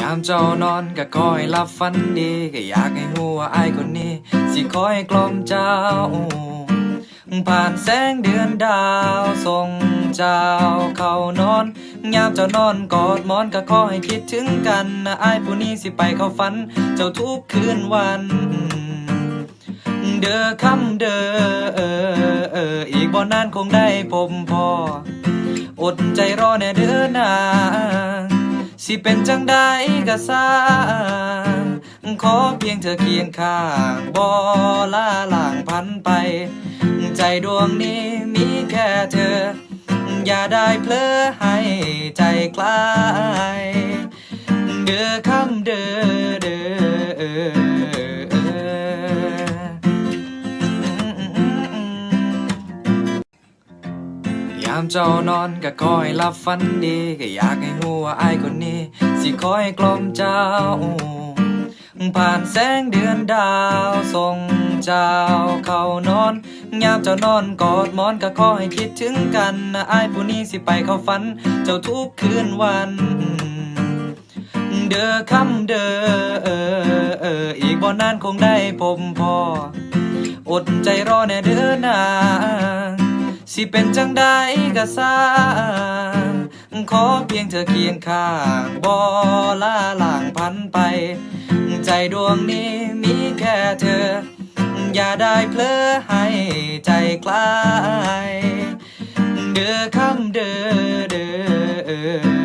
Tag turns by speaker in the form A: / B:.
A: ยามเจ้านอนก็คอยหลับฝันดี ก็อยากให้หัวาอายคนนี้ สิคอยกล่อมเจ้า ผ่านแสงเดือนดาวส่งเจ้าเข้านอน ยามเจ้านอนกอดหมอนก็ขอให้คิดถึงกันนะอายผู้นี้สิไปเข้าฝัน เจ้าทุกคืนวัน เด้อคำเด้อเออเอออีกบ่นานคงได้พบพอ อดใจรอแน่เด้อนาง สิเป็นจังใดก็สร้างขอเพียงเธอเคียงข้างบ่ลาล่างพันไป ใจดวงนี้มีแค่เธอ อย่าได้เพลอให้ใจคลาย เดือคำเดือเดือามเจ้านอนก็คอยหลับฝันดีก็อยากให้หัวาอายคนนี้ สิคอยกล่อมเจ้า ผ่านแสงเดือนดาวส่งเจ้าเข้านอนยามเจ้านอนกอดมอนก็ขอให้คิดถึงกันนะอายผู้นี้สิไปเข้าฝัน เจ้าทุกคืนวัน เด้อคำเด้ออีกบ่นานคงได้พบพออดใจรอแน่เด้อนาง สิเป็นจังใดก็สร้างขอเพียงเธอเคียงข้างบ่ลาล่างพันไป ใจดวงนี้มีแค่เธอ อย่าได้เพลอให้ใจคลาย เดือคำเดือเดือ